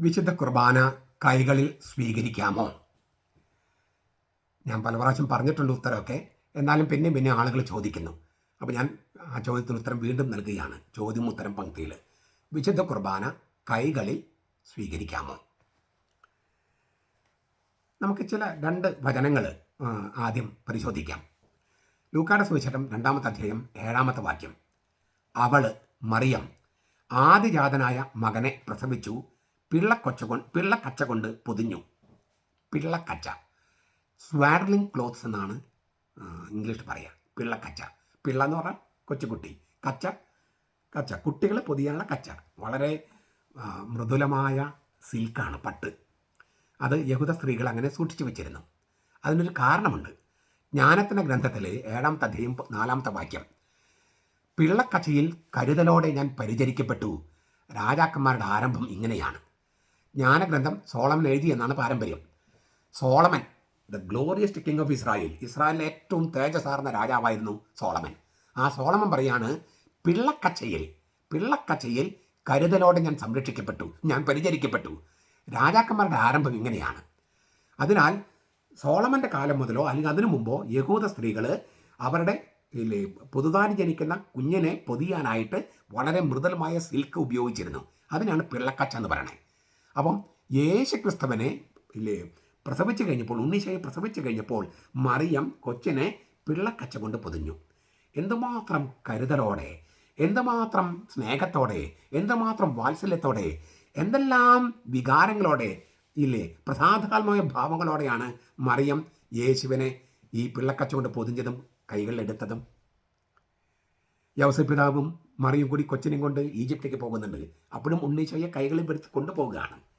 വിശുദ്ധ കുർബാന കൈകളിൽ സ്വീകരിക്കാമോ? ഞാൻ പല പ്രാവശ്യം പറഞ്ഞിട്ടുണ്ട് ഉത്തരമൊക്കെ എന്നാലും പിന്നെയും പിന്നെ ആളുകൾ ചോദിക്കുന്നു. അപ്പോൾ ഞാൻ ആ ചോദ്യത്തിന് ഉത്തരം വീണ്ടും നൽകുകയാണ്. ചോദ്യം ഉത്തരം പങ്ക്തിയിൽ. വിശുദ്ധ കുർബാന കൈകളിൽ സ്വീകരിക്കാമോ? നമുക്ക് ചില രണ്ട് വചനങ്ങൾ ആദ്യം പരിശോധിക്കാം. ലൂക്കാട സുവിശേഷം രണ്ടാമത്തെ അധ്യായം ഏഴാമത്തെ വാക്യം. അവൾ മറിയം ആദിജാതനായ മകനെ പ്രസവിച്ചു പിള്ളക്കൊച്ച കൊണ്ട് പിള്ളക്കച്ച കൊണ്ട് പൊതിഞ്ഞു. പിള്ളക്കച്ച. സ്വാഡ്ലിംഗ് ക്ലോത്ത്സ് എന്നാണ് ഇംഗ്ലീഷ് പറയുക പിള്ളക്കച്ച. പിള്ള എന്ന് പറഞ്ഞാൽ കൊച്ചുകുട്ടി. കച്ച. കച്ച. കുട്ടികളെ പൊതിയാനുള്ള കച്ച. വളരെ മൃദുലമായ സിൽക്കാണ് പട്ട്. അത് യഹൂദ സ്ത്രീകൾ അങ്ങനെ സൂക്ഷിച്ചു വെച്ചിരുന്നു. അതിനൊരു കാരണമുണ്ട്. ജ്ഞാനത്തിന്റെ ഗ്രന്ഥത്തിൽ ഏഴാമത്തെ അധ്യയം നാലാമത്തെ വാക്യം. പിള്ളക്കച്ചയിൽ കരുതലോടെ ഞാൻ പരിചരിക്കപ്പെട്ടു. രാജാക്കന്മാരുടെ ആരംഭം ഇങ്ങനെയാണ്. ജ്ഞാനഗ്രന്ഥം സോളമൻ എഴുതി എന്നാണ് പാരമ്പര്യം. Solomon the glorious king of Israel ഇസ്രായേലിലെ ഏറ്റവും തേജസാർന്ന രാജാവായിരുന്നു സോളമൻ. ആ സോളമൻ പറയാണ് പിള്ളക്കച്ചയിൽ പിള്ളക്കച്ചയിൽ കരുതലോടെ ഞാൻ സംരക്ഷിക്കപ്പെട്ടു ഞാൻ പരിചരിക്കപ്പെട്ടു. രാജാക്കന്മാരുടെ ആരംഭം ഇങ്ങനെയാണ്. അതിനാൽ സോളമന്റെ കാലം മുതലോ അല്ലെങ്കിൽ അതിനു മുമ്പോ യഹൂദ സ്ത്രീകൾ അവരുടെ പുതുതാനി ജനിക്കുന്ന കുഞ്ഞിനെ പൊതിയാനായിട്ട് വളരെ മൃദുലമായ സിൽക്ക് ഉപയോഗിച്ചിരുന്നു. അതിനാണ് പിള്ളക്കച്ച എന്ന് പറയണേ. അപ്പം യേശു ക്രിസ്തവനെ ഇല്ലേ പ്രസവിച്ചു കഴിഞ്ഞപ്പോൾ ഉണ്ണീശയെ പ്രസവിച്ചു കഴിഞ്ഞപ്പോൾ മറിയം കൊച്ചിനെ പിള്ളക്കച്ച കൊണ്ട് പൊതിഞ്ഞു. എന്തുമാത്രം കരുതലോടെ എന്തുമാത്രം സ്നേഹത്തോടെ എന്തുമാത്രം വാത്സല്യത്തോടെ എന്തെല്ലാം വികാരങ്ങളോടെ ഇല്ലേ പ്രസാദാത്മക ഭാവങ്ങളോടെയാണ് മറിയം യേശുവിനെ ഈ പിള്ളക്കച്ച കൊണ്ട് പൊതിഞ്ഞതും കൈകളിലെടുത്തതും. യവസപിതാവും മറിയും കൂടി കൊച്ചിനെയും കൊണ്ട് ഈജിപ്തിലേക്ക് പോകുന്നുണ്ട്. അപ്പോഴും ഉണ്ണീശോയെ കൈകളിൽ പെടുത്തി കൊണ്ടുപോവുകയാണ്.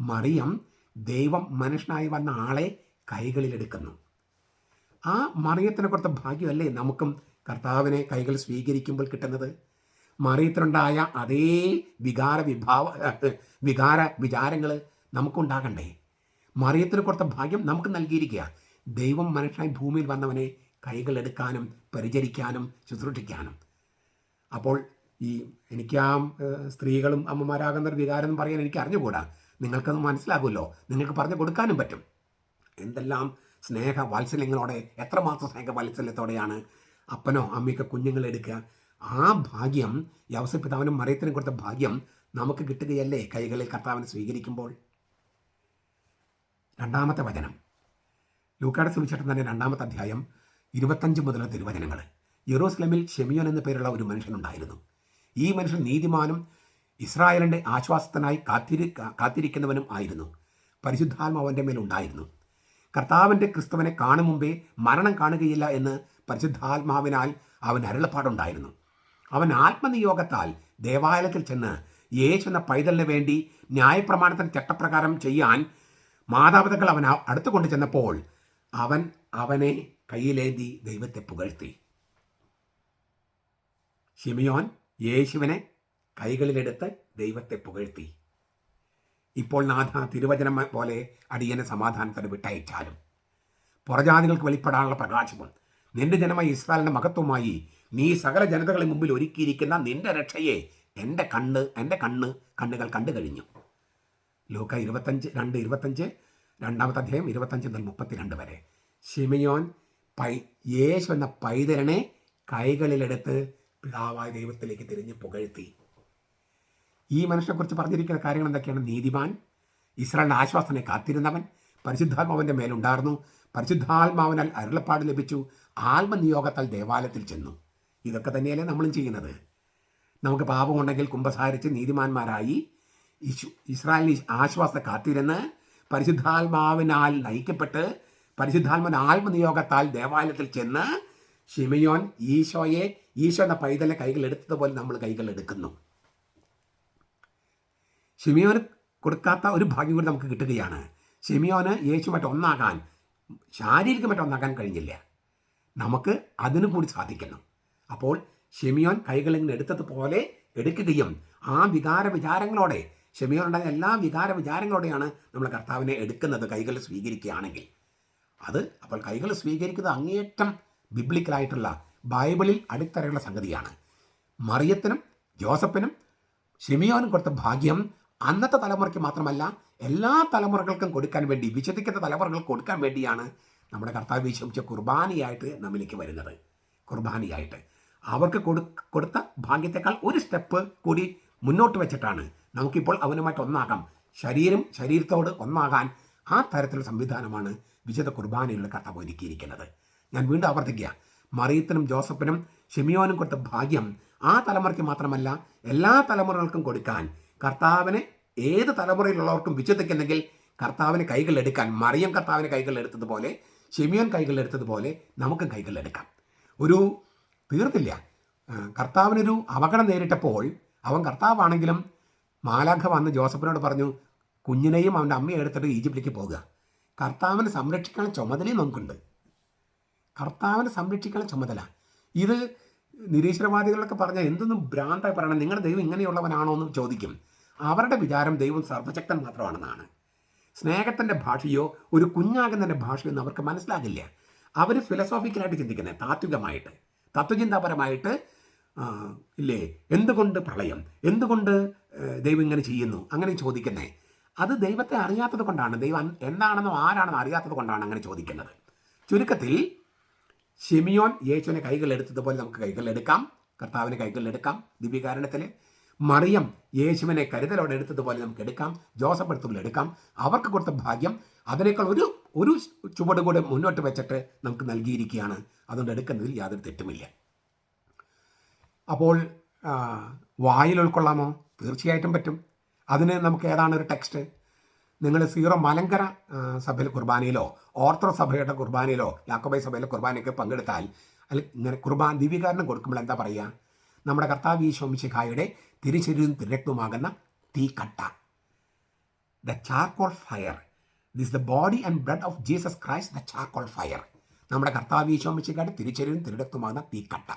മറിയം ദൈവം മനുഷ്യനായി വന്ന ആളെ കൈകളിലെടുക്കുന്നു. ആ മറിയത്തിനെ കൊടുത്ത ഭാഗ്യമല്ലേ നമുക്കും കർത്താവിനെ കൈകൾ സ്വീകരിക്കുമ്പോൾ കിട്ടുന്നത്? മറിയത്തിനുണ്ടായ അതേ വികാര വിഭാവ വികാര വിചാരങ്ങൾ നമുക്കുണ്ടാകണ്ടേ? മറിയത്തിന് കൊടുത്ത ഭാഗ്യം നമുക്ക് നൽകിയിരിക്കുക. ദൈവം മനുഷ്യനായി ഭൂമിയിൽ വന്നവനെ കൈകളെടുക്കാനും പരിചരിക്കാനും ശുശ്രൂഷിക്കാനും. അപ്പോൾ ഈ എനിക്ക് ആ സ്ത്രീകളും അമ്മമാരാകുന്ന ഒരു വികാരം എന്ന് പറയാൻ എനിക്ക് അറിഞ്ഞുകൂടാ നിങ്ങൾക്കത് മനസ്സിലാകുമല്ലോ. നിങ്ങൾക്ക് പറഞ്ഞു കൊടുക്കാനും പറ്റും. എന്തെല്ലാം സ്നേഹ വാത്സല്യങ്ങളോടെ എത്രമാത്രം സ്നേഹ വാത്സല്യത്തോടെയാണ് അപ്പനോ അമ്മയൊക്കെ കുഞ്ഞുങ്ങളെ എടുക്കുക. ആ ഭാഗ്യം യവസപിതാവിനും മറിയത്തിനും കൊടുത്ത ഭാഗ്യം നമുക്ക് കിട്ടുകയല്ലേ കൈകളിൽ കർത്താവിനെ സ്വീകരിക്കുമ്പോൾ? രണ്ടാമത്തെ വചനം. ലൂക്കാട് സുവിശേഷം തന്നെ രണ്ടാമത്തെ അധ്യായം ഇരുപത്തഞ്ച് മുതലുള്ള തിരുവചനങ്ങൾ. യെറൂസലമിൽ ഷെമിയോൻ എന്ന പേരുള്ള ഒരു മനുഷ്യനുണ്ടായിരുന്നു. ഈ മനുഷ്യൻ നീതിമാനും ഇസ്രായേലിന്റെ ആശ്വാസത്തിനായി കാത്തിരി കാത്തിരിക്കുന്നവനും ആയിരുന്നു. പരിശുദ്ധാത്മാവന്റെ മേലുണ്ടായിരുന്നു കർത്താവിന്റെ ക്രിസ്തുവനെ കാണും മുമ്പേ മരണം കാണുകയില്ല എന്ന് പരിശുദ്ധാത്മാവിനാൽ അവൻ അരുളപ്പാടുണ്ടായിരുന്നു. അവൻ ആത്മനിയോഗത്താൽ ദേവാലയത്തിൽ ചെന്ന് യേശു എന്ന പൈതലിന് വേണ്ടി ന്യായപ്രമാണത്തിന് ചട്ടപ്രകാരം ചെയ്യാൻ മാതാപിതാക്കൾ അവൻ അടുത്ത് കൊണ്ടു ചെന്നപ്പോൾ അവൻ അവനെ കയ്യിലേന്തി ദൈവത്തെ പുകഴ്ത്തി. ഷിമിയോൻ യേശുവിനെ കൈകളിലെടുത്ത് ദൈവത്തെ പുകഴ്ത്തി. ഇപ്പോൾ നാഥ തിരുവചനം പോലെ അടിയനെ സമാധാനത്തോടെ വിട്ടയച്ചാലും. പുറജാതികൾക്ക് വെളിപ്പെടാനുള്ള പ്രകാശവും നിന്റെ ജനമായ ഇസ്രായേലിന്റെ മഹത്വമായി നീ സകല ജനതകളെ മുമ്പിൽ ഒരുക്കിയിരിക്കുന്ന നിന്റെ രക്ഷയെ എന്റെ കണ്ണ് എന്റെ കണ്ണ് കണ്ണുകൾ കണ്ടു കഴിഞ്ഞു. ലൂക്ക ഇരുപത്തഞ്ച് രണ്ട് ഇരുപത്തഞ്ച് രണ്ടാമത്തെ അധ്യായം ഇരുപത്തഞ്ച് മുതൽ മുപ്പത്തിരണ്ട് വരെ. ഷിമിയോൻ പൈ യേശു എന്ന പൈതരനെ കൈകളിലെടുത്ത് പിതാവായ ദൈവത്തിലേക്ക് തിരിഞ്ഞ് പുകഴ്ത്തി. ഈ മനുഷ്യനെക്കുറിച്ച് പറഞ്ഞിരിക്കുന്ന കാര്യങ്ങൾ എന്തൊക്കെയാണ്? നീതിമാൻ ഇസ്രായേലിന്റെ ആശ്വാസനെ കാത്തിരുന്നവൻ പരിശുദ്ധാത്മാവിന്റെ മേലുണ്ടായിരുന്നു പരിശുദ്ധാത്മാവിനാൽ അരുളപ്പാട് ലഭിച്ചു. ആത്മനിയോഗത്താൽ ദേവാലയത്തിൽ ചെന്നു. ഇതൊക്കെ തന്നെയല്ലേ നമ്മളും ചെയ്യുന്നത്? നമുക്ക് പാപമുണ്ടെങ്കിൽ കുമ്പസാരിച്ച് നീതിമാന്മാരായി ഇസ്രായേലിന് ആശ്വാസ കാത്തിരുന്ന് പരിശുദ്ധാത്മാവിനാൽ നയിക്കപ്പെട്ട് പരിശുദ്ധാത്മൻ ആത്മനിയോഗത്താൽ ദേവാലയത്തിൽ ചെന്ന് ഷിമയോൻ ഈശോയെ ഈശോ എന്ന പൈതലെ കൈകൾ എടുത്തതുപോലെ നമ്മൾ കൈകൾ എടുക്കുന്നു. ഷിമിയോന് കൊടുക്കാത്ത ഒരു ഭാഗ്യം കൂടി നമുക്ക് കിട്ടുകയാണ്. ഷിമിയോന് യേശുമായിട്ട് ഒന്നാകാൻ ശാരീരികമായിട്ട് ഒന്നാകാൻ കഴിഞ്ഞില്ല. നമുക്ക് അതിനു കൂടി സാധിക്കുന്നു അപ്പോൾ ഷെമിയോൻ കൈകളിൽ നിന്ന് എടുത്തതുപോലെ എടുക്കുകയും ആ വികാര വിചാരങ്ങളോടെ ഷെമിയോനുണ്ടായ എല്ലാ വികാര വിചാരങ്ങളോടെയാണ് നമ്മൾ കർത്താവിനെ എടുക്കുന്നത് കൈകൾ സ്വീകരിക്കുകയാണെങ്കിൽ. അത് അപ്പോൾ കൈകൾ സ്വീകരിക്കുന്നത് അങ്ങേയറ്റം ബിബ്ലിക്കലായിട്ടുള്ള ബൈബിളിൽ അടിത്തറയുള്ള സംഗതിയാണ്. മറിയത്തിനും ജോസഫിനും ഷെമിയോനും കൊടുത്ത ഭാഗ്യം അന്നത്തെ തലമുറയ്ക്ക് മാത്രമല്ല എല്ലാ തലമുറകൾക്കും കൊടുക്കാൻ വേണ്ടി വിശദിക്കുന്ന തലമുറകൾക്ക് കൊടുക്കാൻ വേണ്ടിയാണ് നമ്മുടെ കർത്താവ് വിശ്വസിച്ച കുർബാനയായിട്ട് നമ്മിലേക്ക് വരുന്നത്. കുർബാനയായിട്ട്. അവർക്ക് കൊടു കൊടുത്ത ഭാഗ്യത്തെക്കാൾ ഒരു സ്റ്റെപ്പ് കൂടി മുന്നോട്ട് വെച്ചിട്ടാണ് നമുക്കിപ്പോൾ അവനുമായിട്ട് ഒന്നാകാം. ശരീരം ശരീരത്തോട് ഒന്നാകാൻ ആ തരത്തിലുള്ള സംവിധാനമാണ് വിശുദ്ധ കുർബാനയിലുള്ള കർത്താവ് ഒരുക്കിയിരിക്കുന്നത്. ഞാൻ വീണ്ടും ആവർത്തിക്കുക. മറിയത്തിനും ജോസഫിനും ഷെമിയോനും കൊടുത്ത ഭാഗ്യം ആ തലമുറയ്ക്ക് മാത്രമല്ല എല്ലാ തലമുറകൾക്കും കൊടുക്കാൻ കർത്താവിനെ ഏത് തലമുറയിലുള്ളവർക്കും വിശ്വസിക്കുന്നെങ്കിൽ കർത്താവിന് കൈകളിലെടുക്കാൻ മറിയം കർത്താവിന് കൈകളിലെടുത്തതുപോലെ ഷെമിയോൻ കൈകളിലെടുത്തതുപോലെ നമുക്ക് കൈകളിലെടുക്കാം ഒരു തീർത്തില്ല. കർത്താവിനൊരു അപകടം നേരിട്ടപ്പോൾ അവൻ കർത്താവാണെങ്കിലും മാലാഖ വന്ന് ജോസഫിനോട് പറഞ്ഞു കുഞ്ഞിനെയും അവന്റെ അമ്മയെ എടുത്തിട്ട് ഈജിപ്തിലേക്ക് പോകുക കർത്താവിനെ സംരക്ഷിക്കാനുള്ള ചുമതലയും നമുക്കുണ്ട്. കർത്താവിനെ സംരക്ഷിക്കാനുള്ള ചുമതല. ഇത് നിരീശ്വരവാദികളൊക്കെ പറഞ്ഞാൽ എന്തൊന്നും ഭ്രാന്തായി പറയണം. നിങ്ങളുടെ ദൈവം ഇങ്ങനെയുള്ളവനാണോ എന്ന് ചോദിക്കും. അവരുടെ വിചാരം ദൈവം സർവശക്തൻ മാത്രമാണെന്നാണ്. സ്നേഹത്തിന്റെ ഭാഷയോ ഒരു കുഞ്ഞാകുന്നതിന്റെ ഭാഷയോ ഒന്നും അവർക്ക് മനസ്സിലാകില്ല. അവർ ഫിലസോഫിക്കലായിട്ട് ചിന്തിക്കുന്നത് താത്വികമായിട്ട്. തത്വചിന്താപരമായിട്ട് ഇല്ലേ എന്തുകൊണ്ട് പ്രളയം? എന്തുകൊണ്ട് ദൈവം ഇങ്ങനെ ചെയ്യുന്നു? അങ്ങനെ ചോദിക്കുന്നേ. അത് ദൈവത്തെ അറിയാത്തത് കൊണ്ടാണ്. ദൈവം എന്താണെന്നോ ആരാണെന്നോ അറിയാത്തത് കൊണ്ടാണ് അങ്ങനെ ചോദിക്കുന്നത്. ചുരുക്കത്തിൽ ഷെമിയോൻ യേശുവിനെ കൈകളിലെടുത്തതുപോലെ നമുക്ക് കൈകളിലെടുക്കാം. കർത്താവിനെ കൈകളിലെടുക്കാം. ദിവ്യകാരണത്തിൽ മറിയം യേശുവിനെ കരുതലോടെ എടുത്തതുപോലെ നമുക്ക് എടുക്കാം. ജോസഫ് എടുത്തുള്ള എടുക്കാം. അവർക്ക് കൊടുത്ത ഭാഗ്യം അതിനേക്കാൾ ഒരു ഒരു ചുവട് കൂടെ മുന്നോട്ട് വെച്ചിട്ട് നമുക്ക് നൽകിയിരിക്കുകയാണ്. അതുകൊണ്ട് എടുക്കുന്നതിൽ യാതൊരു തെറ്റുമില്ല. അപ്പോൾ വായിൽ ഉൾക്കൊള്ളാമോ? തീർച്ചയായിട്ടും പറ്റും. അതിന് നമുക്ക് ഏതാണ് ഒരു ടെക്സ്റ്റ് നിങ്ങൾ സീറോ മലങ്കര സഭയിലെ കുർബാനയിലോ ഓർത്തഡോക്സ് സഭയുടെ കുർബാനയിലോ യാക്കോബൈ സഭയിലെ കുർബാനയൊക്കെ പങ്കെടുത്താൽ അല്ലെങ്കിൽ ഇങ്ങനെ കുർബാൻ ദിവ്യകാരണം കൊടുക്കുമ്പോൾ എന്താ പറയുക? നമ്മുടെ കർത്താവ് ഈ ശോമിശിഖായുടെ തിരിച്ചെരിവും തിരക്തുമാകുന്ന തീക്കട്ട. The charcoal fire this the body and blood of Jesus Christ the charcoal fire നമ്മുടെ കർത്താവ് ഈ ശോമിശിഖായുടെ തിരിച്ചെരിവും തിരക്തുമാകുന്ന തീക്കട്ട.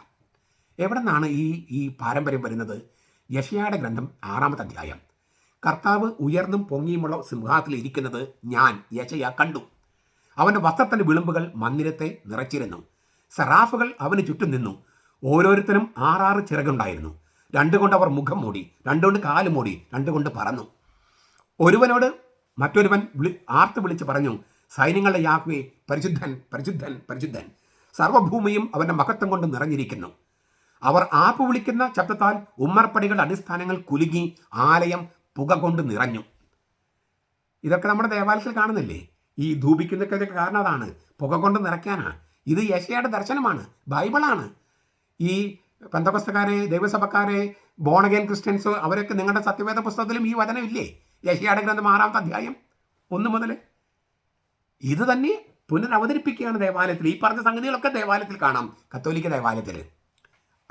എവിടെ നിന്നാണ് ഈ ഈ പാരമ്പര്യം വരുന്നത്? യഷയാടെ ഗ്രന്ഥം ആറാമത്തെ അധ്യായം. കർത്താവ് ഉയർന്നും പൊങ്ങിയുമുള്ള സിംഹാസത്തിൽ ഇരിക്കുന്നത് ഞാൻ യശയ കണ്ടു. അവന്റെ വസ്ത്രത്തിന്റെ വിളിമ്പുകൾ മന്ദിരത്തെ നിറച്ചിരുന്നു. സറാഫുകൾ അവന് ചുറ്റും നിന്നു. ഓരോരുത്തരും ആറാറ് ചിറകുണ്ടായിരുന്നു. രണ്ടുകൊണ്ട് അവർ മുഖം മൂടി രണ്ടുകൊണ്ട് കാൽ മൂടി രണ്ടുകൊണ്ട് പറന്നു. ഒരുവനോട് മറ്റൊരുവൻ വിളി ആർത്ത് വിളിച്ച് പറഞ്ഞു സൈന്യങ്ങളുടെ യാഹ്വേ പരിശുദ്ധൻ പരിശുദ്ധൻ പരിശുദ്ധൻ. സർവഭൂമിയും അവന്റെ മഹത്വം കൊണ്ട് നിറഞ്ഞിരിക്കുന്നു. അവർ ആപ്പ് വിളിക്കുന്ന ശബ്ദത്താൽ ഉമ്മർപ്പടികളുടെ അടിസ്ഥാനങ്ങൾ കുലുങ്ങി ആലയം പുക കൊണ്ട് നിറഞ്ഞു. ഇതൊക്കെ നമ്മുടെ ദേവാലയത്തിൽ കാണുന്നില്ലേ? ഈ ധൂപിക്കുന്നൊക്കെ കാരണം അതാണ്. പുക കൊണ്ട് നിറയ്ക്കാനാണ് ഇത് യശയുടെ ദർശനമാണ്. ബൈബിളാണ്. ഈ പന്തപുസ്തകാരെ ദൈവസഭക്കാരെ ബോണഗേൻ ക്രിസ്ത്യൻസ് അവരൊക്കെ നിങ്ങളുടെ സത്യവേദ പുസ്തകത്തിലും ഈ വചനം ഇല്ലേ യശയുടെ ഗ്രന്ഥം ആറാമത്തെ അധ്യായം ഒന്ന് മുതൽ ഇത് തന്നെ പുനരവതരിപ്പിക്കുകയാണ് ദേവാലയത്തിൽ. ഈ പറഞ്ഞ സംഗതികളൊക്കെ ദേവാലയത്തിൽ കാണാം. കത്തോലിക്ക ദേവാലയത്തിൽ.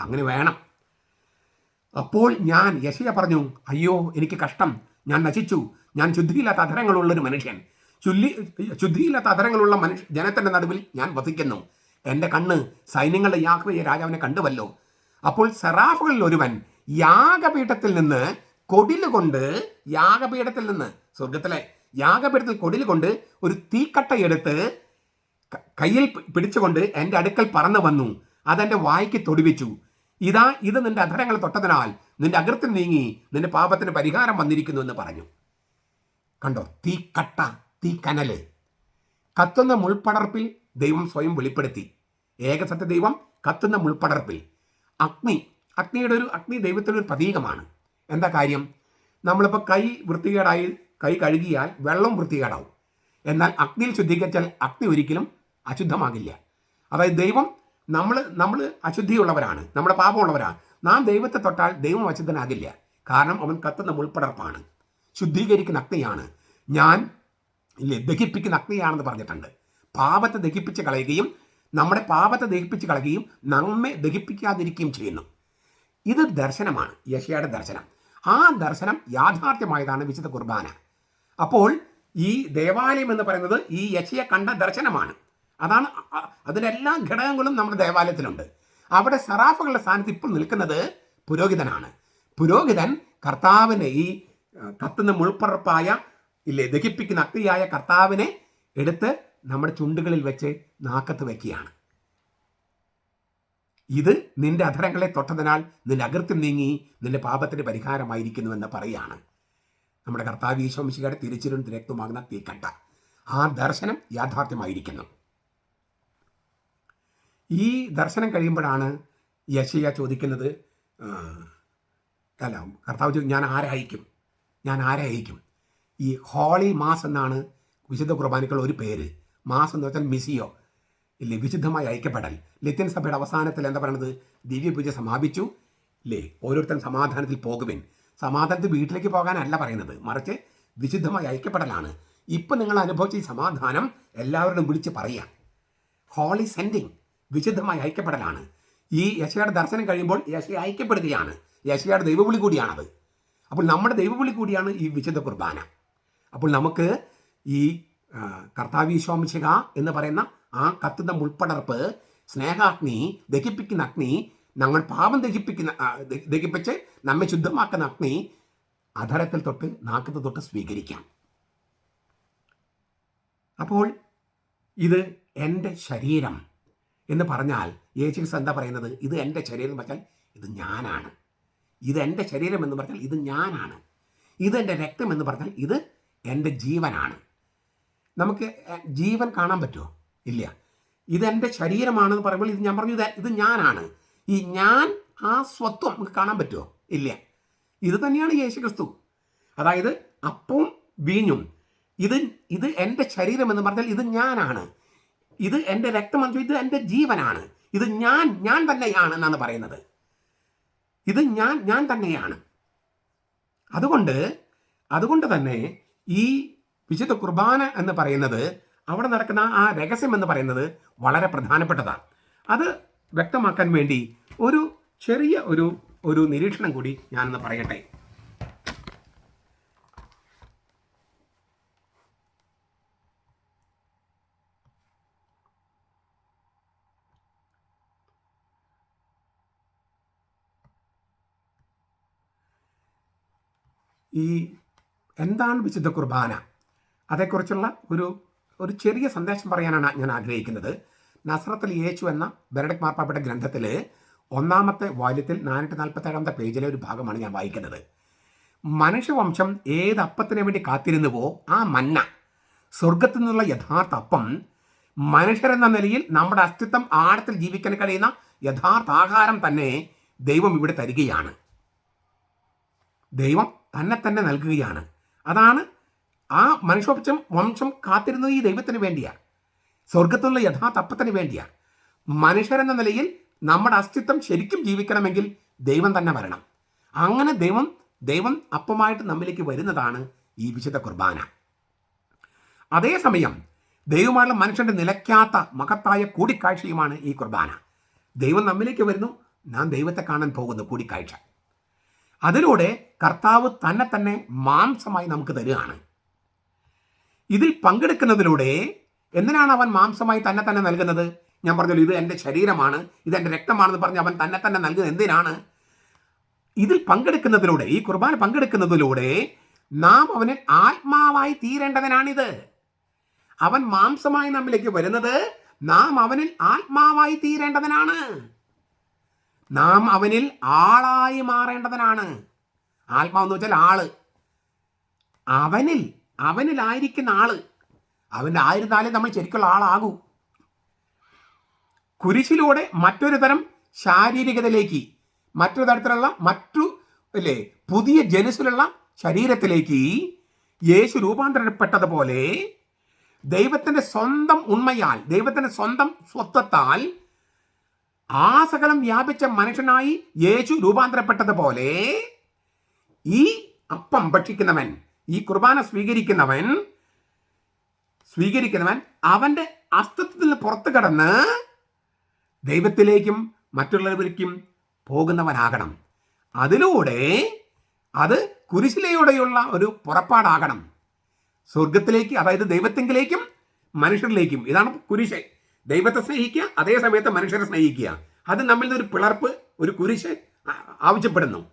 അങ്ങനെ വേണം. അപ്പോൾ ഞാൻ യശയ പറഞ്ഞു അയ്യോ എനിക്ക് കഷ്ടം. ഞാൻ നശിച്ചു. ഞാൻ ശുദ്ധിയില്ലാത്ത അധരങ്ങളുള്ള ഒരു മനുഷ്യൻ. ശുദ്ധി ശുദ്ധിയില്ലാത്ത അധരങ്ങളുള്ള മനുഷ്യ ജനത്തിന്റെ നടുവിൽ ഞാൻ വസിക്കുന്നു. എന്റെ കണ്ണ് സൈന്യങ്ങളുടെ യാഗപീഠ രാജാവിനെ കണ്ടുവല്ലോ. അപ്പോൾ സെറാഫുകളിൽ ഒരുവൻ യാഗപീഠത്തിൽ നിന്ന് കൊടിലുകൊണ്ട് യാഗപീഠത്തിൽ നിന്ന് സ്വർഗത്തിലെ യാഗപീഠത്തിൽ കൊടിലുകൊണ്ട് ഒരു തീക്കട്ടയെടുത്ത് കയ്യിൽ പിടിച്ചുകൊണ്ട് എന്റെ അടുക്കൽ പറന്നു വന്നു. അതെന്റെ വായ്ക്ക് തൊടുവിച്ചു. ഇതാ ഇത് നിന്റെ അധരങ്ങൾ തൊട്ടതിനാൽ നിന്റെ അകൃത്യം നീങ്ങി നിന്റെ പാപത്തിന് പരിഹാരം വന്നിരിക്കുന്നു എന്ന് പറഞ്ഞു. കണ്ടോ? തീക്കട്ട തീക്കനൽ. കത്തുന്ന മുൾപ്പടർപ്പിൽ ദൈവം സ്വയം വെളിപ്പെടുത്തി. ഏകസത്യ ദൈവം കത്തുന്ന മുൾപ്പടർപ്പിൽ. അഗ്നി അഗ്നിയുടെ ഒരു അഗ്നി ദൈവത്തിന്റെ ഒരു പ്രതീകമാണ്. എന്താ കാര്യം? നമ്മളിപ്പോൾ കൈ വൃത്തികേടായി കൈ കഴുകിയാൽ വെള്ളം വൃത്തികേടാവും. എന്നാൽ അഗ്നിയിൽ ശുദ്ധീകരിച്ചാൽ അഗ്നി ഒരിക്കലും അശുദ്ധമാകില്ല. അതായത് ദൈവം നമ്മൾ നമ്മൾ അശുദ്ധിയുള്ളവരാണ് നമ്മുടെ പാപമുള്ളവരാണ്. നാം ദൈവത്തെ തൊട്ടാൽ ദൈവം അശുദ്ധനാകില്ല. കാരണം അവൻ കത്തുന്ന മുൾപ്പടർപ്പാണ്. ശുദ്ധീകരിക്കുന്ന അഗ്നിയാണ്. ഞാൻ ദഹിപ്പിക്കുന്ന അഗ്നിയാണെന്ന് പറഞ്ഞിട്ടുണ്ട്. പാപത്തെ ദഹിപ്പിച്ച് കളയുകയും നമ്മുടെ പാപത്തെ ദഹിപ്പിച്ച് കളയുകയും നമ്മെ ദഹിപ്പിക്കാതിരിക്കുകയും ചെയ്യുന്നു. ഇത് ദർശനമാണ് യശയുടെ ദർശനം. ആ ദർശനം യാഥാർത്ഥ്യമായതാണ് വിശുദ്ധ കുർബാന. അപ്പോൾ ഈ ദേവാലയം എന്ന് പറയുന്നത് ഈ യശയെ കണ്ട ദർശനമാണ്. അതാണ് അതിലെല്ലാ ഘടകങ്ങളും നമ്മുടെ ദേവാലയത്തിലുണ്ട്. അവിടെ സറാഫുകളുടെ സ്ഥാനത്ത് ഇപ്പോൾ നിൽക്കുന്നത് പുരോഹിതനാണ്. പുരോഹിതൻ കർത്താവിനെ ഈ കത്തുന്ന മുൾപ്പറപ്പായ ഇല്ലേ ദഹിപ്പിക്കുന്ന അഗ്നിയായ കർത്താവിനെ എടുത്ത് നമ്മുടെ ചുണ്ടുകളിൽ വെച്ച് നാക്കത്ത് വയ്ക്കുകയാണ് ഇത് നിന്റെ അധരങ്ങളെ തൊട്ടതിനാൽ നിന്റെ അകൃത്യം നീങ്ങി നിന്റെ പാപത്തിന് പരിഹാരമായിരിക്കുന്നുവെന്ന് പറയാണ്. നമ്മുടെ കർത്താവ് ഈശോമിശിയുടെ തിരിച്ചിരുന്ന് രക്തമാകുന്ന തീക്കട്ട. ആ ദർശനം യാഥാർത്ഥ്യമായിരിക്കുന്നു. ഈ ദർശനം കഴിയുമ്പോഴാണ് യശയ ചോദിക്കുന്നത് അല്ല കർത്താവ് ഞാൻ ആരായിരിക്കും? ഞാൻ ആരായിരിക്കും? ഈ ഹോളി മാസ് എന്നാണ് വിശുദ്ധ കുർബാനയ്ക്കുള്ള ഒരു പേര്. മാസ് എന്ന് വെച്ചാൽ മിസിയോ ഇല്ലേ വിശുദ്ധമായി ഐക്യപ്പെടൽ. ലത്തിൻ സഭയുടെ അവസാനത്തിൽ എന്താ പറയുന്നത് ദിവ്യപൂജ സമാപിച്ചു. ഇല്ലേ ഓരോരുത്തരും സമാധാനത്തിൽ പോകുവിൻ. സമാധാനത്തിൽ വീട്ടിലേക്ക് പോകാനല്ല പറയുന്നത്. മറിച്ച് വിശുദ്ധമായി ഐക്യപ്പെടലാണ്. ഇപ്പം നിങ്ങൾ അനുഭവിച്ച ഈ സമാധാനം എല്ലാവരോടും വിളിച്ച് പറയാം ഹോളി സെൻഡിങ് വിശുദ്ധമായി ഐക്യപ്പെടലാണ്. ഈ യശയുടെ ദർശനം കഴിയുമ്പോൾ യശയെ ഐക്യപ്പെടുകയാണ്. യശയുടെ ദൈവവിളി കൂടിയാണത്. അപ്പോൾ നമ്മുടെ ദൈവവിളി കൂടിയാണ് ഈ വിശുദ്ധ കുർബാന. അപ്പോൾ നമുക്ക് ഈ കർത്താവീശോംശിക എന്ന് പറയുന്ന ആ കത്തുന്ന മുൾപ്പടർപ്പ് സ്നേഹാഗ്നി ദഹിപ്പിക്കുന്ന അഗ്നി ഞങ്ങൾ പാപം ദഹിപ്പിക്കുന്ന ദഹിപ്പിച്ച് നമ്മെ ശുദ്ധമാക്കുന്ന അഗ്നി അധരത്തിൽ തൊട്ട് നാക്കത്ത് തൊട്ട് സ്വീകരിക്കാം. അപ്പോൾ ഇത് എന്റെ ശരീരം എന്ന് പറഞ്ഞാൽ യേശുസ് എന്താ പറയുന്നത്? ഇത് എന്റെ ശരീരം എന്ന് പറഞ്ഞാൽ ഇത് ഞാനാണ്. ഇത് എന്റെ ശരീരം എന്ന് പറഞ്ഞാൽ ഇത് ഞാനാണ്. ഇത് എന്റെ രക്തം എന്ന് പറഞ്ഞാൽ ഇത് എന്റെ ജീവനാണ്. നമുക്ക് ജീവൻ കാണാൻ പറ്റുമോ? ഇല്ല. ഇത് എന്റെ ശരീരമാണെന്ന് പറയുമ്പോൾ ഇത് ഞാൻ പറഞ്ഞു ഇത് ഇത് ഞാനാണ്. ഈ ഞാൻ ആ സ്വത്വം നമുക്ക് കാണാൻ പറ്റുമോ? ഇല്ല. ഇത് തന്നെയാണ് യേശു ക്രിസ്തു അതായത് അപ്പവും വീഞ്ഞും. ഇത് ഇത് എന്റെ ശരീരം എന്ന് പറഞ്ഞാൽ ഇത് ഞാനാണ്. ഇത് എന്റെ രക്തമെന്ന് ഇത് എന്റെ ജീവനാണ്. ഇത് ഞാൻ ഞാൻ തന്നെയാണ് എന്നാണ് പറയുന്നത്. ഇത് ഞാൻ ഞാൻ തന്നെയാണ്. അതുകൊണ്ട് അതുകൊണ്ട് തന്നെ ഈ വിശുദ്ധ കുർബാന എന്ന് പറയുന്നത് അവിടെ നടക്കുന്ന ആ രഹസ്യം എന്ന് പറയുന്നത് വളരെ പ്രധാനപ്പെട്ടതാണ്. അത് വ്യക്തമാക്കാൻ വേണ്ടി ഒരു ചെറിയ ഒരു ഒരു നിരീക്ഷണം കൂടി ഞാനൊന്ന് പറയട്ടെ. ഈ എന്താണ് വിശുദ്ധ കുർബാന? അതേക്കുറിച്ചുള്ള ഒരു ഒരു ചെറിയ സന്ദേശം പറയാനാണ് ഞാൻ ആഗ്രഹിക്കുന്നത്. നസ്രത്തിൽ യേശു എന്ന ബെനഡക് മാർപ്പാപ്പയുടെ ഗ്രന്ഥത്തിൽ ഒന്നാമത്തെ വാല്യത്തിൽ നാനൂറ്റി നാൽപ്പത്തേഴാമത്തെ പേജിലെ ഒരു ഭാഗമാണ് ഞാൻ വായിക്കുന്നത്. മനുഷ്യവംശം ഏത് അപ്പത്തിന് വേണ്ടി കാത്തിരുന്നുവോ ആ മന്ന സ്വർഗത്തിൽ നിന്നുള്ള യഥാർത്ഥ അപ്പം മനുഷ്യരെന്ന നിലയിൽ നമ്മുടെ അസ്തിത്വം ആഴത്തിൽ ജീവിക്കാൻ കഴിയുന്ന യഥാർത്ഥ ആഹാരം തന്നെ ദൈവം ഇവിടെ തരികയാണ്. ദൈവം തന്നെ തന്നെ നൽകുകയാണ്. അതാണ് ആ മനുഷ്യവംശം വംശം കാത്തിരുന്നത് ഈ ദൈവത്തിന് വേണ്ടിയാണ് സ്വർഗത്തിലുള്ള യഥാർത്ഥ അപ്പത്തിന് വേണ്ടിയാണ് മനുഷ്യരെന്ന നിലയിൽ നമ്മുടെ അസ്തിത്വം ശരിക്കും ജീവിക്കണമെങ്കിൽ ദൈവം തന്നെ വരണം. അങ്ങനെ ദൈവം ദൈവം അപ്പമായിട്ട് നമ്മിലേക്ക് വരുന്നതാണ് ഈ വിശുദ്ധ കുർബാന. അതേസമയം ദൈവമായുള്ള മനുഷ്യന്റെ നിലയ്ക്കാത്ത മഹത്തായ കൂടിക്കാഴ്ചയുമാണ് ഈ കുർബാന. ദൈവം നമ്മിലേക്ക് വരുന്നു നാം ദൈവത്തെ കാണാൻ പോകുന്നു കൂടിക്കാഴ്ച. അതിലൂടെ കർത്താവ് തന്നെ തന്നെ മാംസമായി നമുക്ക് തരികയാണ്. ഇതിൽ പങ്കെടുക്കുന്നതിലൂടെ എന്തിനാണ് അവൻ മാംസമായി തന്നെ തന്നെ നൽകുന്നത്? ഞാൻ പറഞ്ഞല്ലോ ഇത് എന്റെ ശരീരമാണ് ഇത് എന്റെ രക്തമാണെന്ന് പറഞ്ഞ് അവൻ തന്നെ തന്നെ നൽകുന്നത് എന്തിനാണ്? ഇതിൽ പങ്കെടുക്കുന്നതിലൂടെ ഈ കുർബാന പങ്കെടുക്കുന്നതിലൂടെ നാം അവനെ ആത്മാവായി തീരേണ്ടതിനാണിത്. അവൻ മാംസമായി നമ്മിലേക്ക് വരുന്നത് നാം അവനിൽ ആത്മാവായി തീരേണ്ടതിനാണ്. നാം അവനിൽ ആളായി മാറേണ്ടതിനാണ്. ആത്മാവെന്ന് വെച്ചാൽ ആൾ. അവനിൽ അവനിലായിരിക്കുന്ന ആൾ. അവന്റെ ആയിരുന്നാലേ നമ്മൾ ശരിക്കുള്ള ആളാകൂ. കുരിശിലൂടെ മറ്റൊരു തരം ശാരീരികതയിലേക്ക് മറ്റൊരു തരത്തിലുള്ള മറ്റു അല്ലേ പുതിയ ജനുസിലുള്ള ശരീരത്തിലേക്ക് യേശു രൂപാന്തരപ്പെട്ടതുപോലെ ദൈവത്തിന്റെ സ്വന്തം ഉണ്മയാൽ ദൈവത്തിന്റെ സ്വന്തം സ്വത്വത്താൽ ആ സകലം വ്യാപിച്ച മനുഷ്യനായി യേശു രൂപാന്തരപ്പെട്ടതുപോലെ ഈ അപ്പം ഭക്ഷിക്കുന്നവൻ ഈ കുർബാന സ്വീകരിക്കുന്നവൻ സ്വീകരിക്കുന്നവൻ അവന്റെ അസ്തിത്വത്തിൽ നിന്ന് പുറത്തു കടന്ന് ദൈവത്തിലേക്കും മറ്റുള്ളവരിലേക്കും പോകുന്നവനാകണം. അതിലൂടെ അത് കുരിശിലൂടെയുള്ള ഒരു പുറപ്പാടാകണം. സ്വർഗത്തിലേക്ക് അതായത് ദൈവത്തെങ്കിലേക്കും മനുഷ്യരിലേക്കും. ഇതാണ് കുരിശ്. ദൈവത്തെ സ്നേഹിക്കുക അതേ സമയത്ത് മനുഷ്യരെ സ്നേഹിക്കുക. അത് നിന്ന് ഒരു പിളർപ്പ് ഒരു കുരിശ് ആവശ്യപ്പെടുന്നു.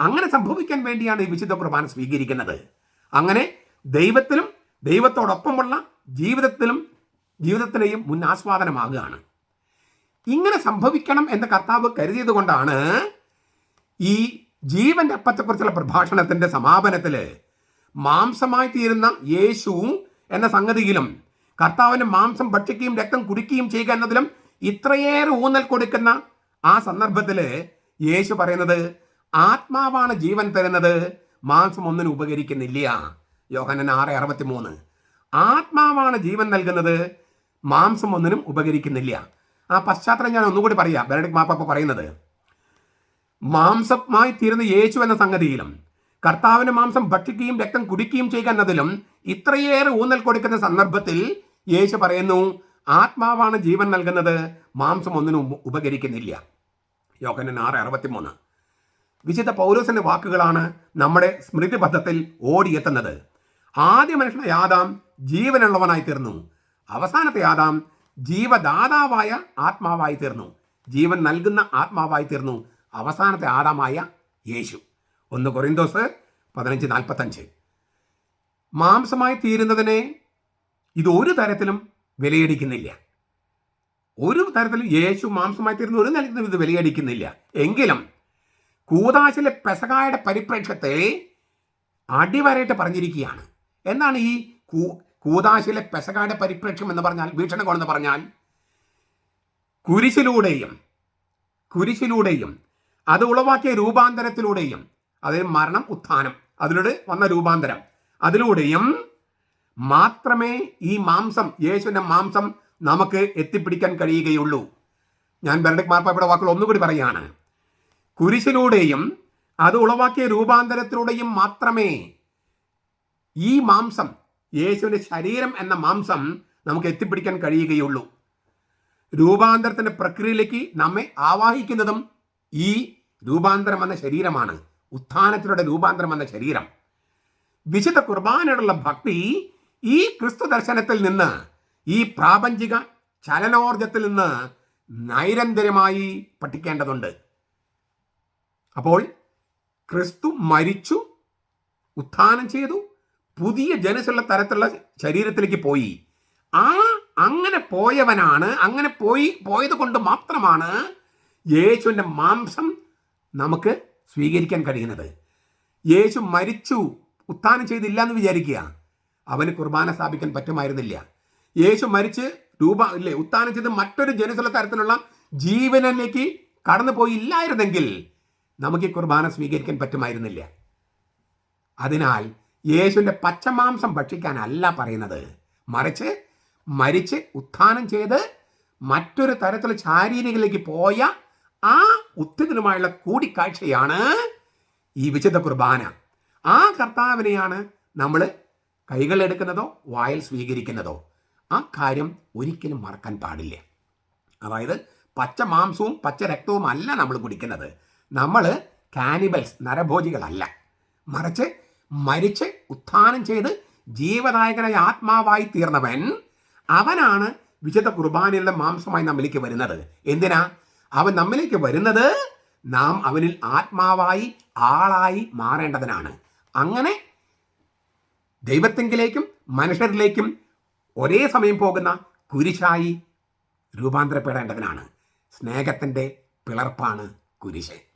അങ്ങനെ സംഭവിക്കാൻ വേണ്ടിയാണ് ഈ വിശുദ്ധ കുർബാന സ്വീകരിക്കുന്നത്. അങ്ങനെ ദൈവത്തിലും ദൈവത്തോടൊപ്പമുള്ള ജീവിതത്തിലും ജീവിതത്തിലെയും മുൻ ആസ്വാദനമാകുകയാണ്. ഇങ്ങനെ സംഭവിക്കണം എന്ന് കർത്താവ് കരുതിയത് കൊണ്ടാണ് ഈ ജീവന്റെ അപ്പത്തെക്കുറിച്ചുള്ള പ്രഭാഷണത്തിന്റെ സമാപനത്തിൽ മാംസമായി തീരുന്ന യേശു എന്ന സംഗതിയിലും കർത്താവിന് മാംസം ഭക്ഷിക്കുകയും രക്തം കുടിക്കുകയും ചെയ്യുക എന്നതിലും ഇത്രയേറെ ഊന്നൽ കൊടുക്കുന്ന ആ സന്ദർഭത്തിൽ യേശു പറയുന്നത് ആത്മാവാണ് ജീവൻ തരുന്നത്. മാംസം ഒന്നിനും ഉപകരിക്കുന്നില്ല. യോഹനൻ ആറ് അറുപത്തി മൂന്ന് ആത്മാവാണ് ജീവൻ നൽകുന്നത്. മാംസം ഒന്നിനും ഉപകരിക്കുന്നില്ല. ആ പശ്ചാത്തലം ഞാൻ ഒന്നുകൂടി പറയാം. ബെനഡിക് മാപ്പ പറയുന്നത് മാംസമായി തീരുന്ന യേശു എന്ന സംഗതിയിലും കർത്താവിന് മാംസം ഭക്ഷിക്കുകയും രക്തം കുടിക്കുകയും ചെയ്യുക എന്നതിലും ഇത്രയേറെ ഊന്നൽ കൊടുക്കുന്ന സന്ദർഭത്തിൽ യേശു പറയുന്നു ആത്മാവാണ് ജീവൻ നൽകുന്നത്. മാംസം ഒന്നിനും ഉപ- ഉപകരിക്കുന്നില്ല. യോഹനൻ ആറ് അറുപത്തിമൂന്ന്. വിശുദ്ധ പൗലോസിന്റെ വാക്കുകളാണ് നമ്മുടെ സ്മൃതിപഥത്തിൽ ഓടിയെത്തുന്നത്. ആദ്യ മനുഷ്യനെ ആദാം ജീവനുള്ളവനായി തീർന്നു. അവസാനത്തെ ആദാം ജീവദാതാവായ ആത്മാവായി തീർന്നു. ജീവൻ നൽകുന്ന ആത്മാവായി തീർന്നു. അവസാനത്തെ ആദാമായ യേശു. ഒന്ന് കൊറിന്തോസ് പതിനഞ്ച് നാൽപ്പത്തഞ്ച്. മാംസമായി തീരുന്നതിനെ ഇത് ഒരു തരത്തിലും വിലയടിക്കുന്നില്ല. ഒരു തരത്തിലും യേശു മാംസമായി തീരുന്ന ഒരു നിലത്തിലും ഇത് വിലയടിക്കുന്നില്ല. എങ്കിലും കൂതാശിലെ പെസകായുടെ പരിപ്രേക്ഷ്യത്തെ അടിവരയിട്ട് പറഞ്ഞിരിക്കുകയാണ്. എന്നാണ് ഈ കൂ കൂതാശിലെ പെസകായുടെ പരിപ്രേക്ഷ്യം എന്ന് പറഞ്ഞാൽ വീക്ഷണകോൺ എന്ന് പറഞ്ഞാൽ? കുരിശിലൂടെയും കുരിശിലൂടെയും അത് ഉളവാക്കിയ രൂപാന്തരത്തിലൂടെയും അതായത് മരണം ഉത്ഥാനം അതിലൂടെ വന്ന രൂപാന്തരം. അതിലൂടെയും മാത്രമേ ഈ മാംസം യേശുവിന്റെ മാംസം നമുക്ക് എത്തിപ്പിടിക്കാൻ കഴിയുകയുള്ളൂ. ഞാൻ ബെർഡിക് മാർപ്പാപ്പയുടെ വാക്കുകൾ ഒന്നുകൂടി പറയുകയാണ്. കുരിശിലൂടെയും അത് ഉളവാക്കിയ രൂപാന്തരത്തിലൂടെയും മാത്രമേ ഈ മാംസം യേശുവിന്റെ ശരീരം എന്ന മാംസം നമുക്ക് എത്തിപ്പിടിക്കാൻ കഴിയുകയുള്ളൂ. രൂപാന്തരത്തിന്റെ പ്രക്രിയയിലേക്ക് നമ്മെ ആവാഹിക്കുന്നതും ഈ രൂപാന്തരം എന്ന ശരീരമാണ്. ഉത്ഥാനത്തിലൂടെ രൂപാന്തരം എന്ന ശരീരം. വിശുദ്ധ കുർബാനയോടുള്ള ഭക്തി ഈ ക്രിസ്തു ദർശനത്തിൽ നിന്ന് ഈ പ്രാപഞ്ചിക ചലനോർജത്തിൽ നിന്ന് നൈരന്തര്യമായി പഠിക്കേണ്ടതുണ്ട്. അപ്പോൾ ക്രിസ്തു മരിച്ചു ഉത്ഥാനം ചെയ്തു പുതിയ ജനസുള്ള തരത്തിലുള്ള ശരീരത്തിലേക്ക് പോയി. ആ അങ്ങനെ പോയവനാണ് അങ്ങനെ പോയി പോയത് കൊണ്ട് മാത്രമാണ് യേശുവിന്റെ മാംസം നമുക്ക് സ്വീകരിക്കാൻ കഴിയുന്നത്. യേശു മരിച്ചു ഉത്ഥാനം ചെയ്തില്ല എന്ന് വിചാരിക്കുക. അവന് കുർബാന സ്ഥാപിക്കാൻ പറ്റുമായിരുന്നില്ല. യേശു മരിച്ച് രൂപ ഇല്ലേ ഉത്ഥാനം ചെയ്ത് മറ്റൊരു ജനസുള്ള തരത്തിലുള്ള ജീവനിലേക്ക് കടന്നു പോയില്ലായിരുന്നെങ്കിൽ നമുക്ക് ഈ കുർബാന സ്വീകരിക്കാൻ പറ്റുമായിരുന്നില്ല. അതിനാൽ യേശുവിന്റെ പച്ചമാംസം ഭക്ഷിക്കാനല്ല പറയുന്നത്. മറിച്ച് മരിച്ച് ഉത്ഥാനം ചെയ്ത് മറ്റൊരു തരത്തിലുള്ള ശാരീരികളിലേക്ക് പോയ ആ ഉത്തിനുമായുള്ള കൂടിക്കാഴ്ചയാണ് ഈ വിശുദ്ധ കുർബാന. ആ കർത്താവിനെയാണ് നമ്മൾ കൈകളെടുക്കുന്നതോ വായിൽ സ്വീകരിക്കുന്നതോ ആ കാര്യം ഒരിക്കലും മറക്കാൻ പാടില്ല. അതായത് പച്ച മാംസവും പച്ച രക്തവും അല്ല നമ്മൾ കുടിക്കുന്നത്. നമ്മൾ കാനിബൽസ് നരഭോജികളല്ല. മറിച്ച് മരിച്ച് ഉത്ഥാനം ചെയ്ത് ജീവനായകനായ ആത്മാവായി തീർന്നവൻ അവനാണ് വിശുദ്ധ കുർബാനയിലെ മാംസമായി നമ്മിലേക്ക് വരുന്നത്. എന്തിനാ? അവൻ നമ്മിലേക്ക് വരുന്നത് നാം അവനിൽ ആത്മാവായി ആളായി മാറേണ്ടതിനാണ്. അങ്ങനെ ദൈവത്തെങ്കിലേക്കും മനുഷ്യരിലേക്കും ഒരേ സമയം പോകുന്ന കുരിശായി രൂപാന്തരപ്പെടേണ്ടതിനാണ്. സ്നേഹത്തിന്റെ പിളർപ്പാണ് കുരിശ്.